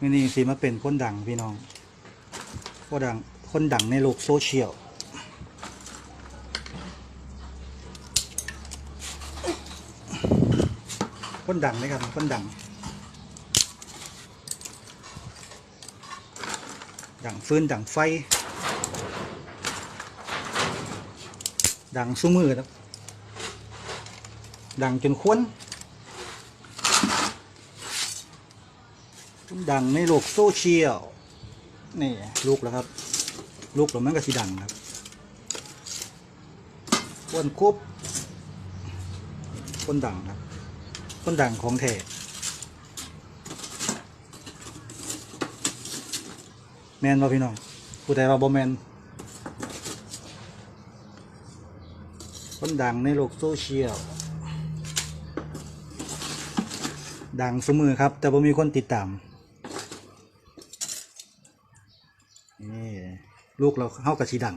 มื่นี้สิมาเป็นคนดังพี่น้องคนดังคนดังในโลกโซเชียลคนดังนะครับคนดัง ดังฟืนดังไฟ ดังสู้มือครับดังจนควน ดังในโลกโซเชียลนี่ลูกแล้วครับ ลูกแล้วมันก็สีดังครับคนคุบคนดังครับคนดังของแท้แมนบ่พี่น้องผู้ใดว่าบ่แมนคนดังในโลกโซเชียลดังสมือครับ แต่บ่มีคนติดตาม นี่ลูกเราเข้ากับชีดัง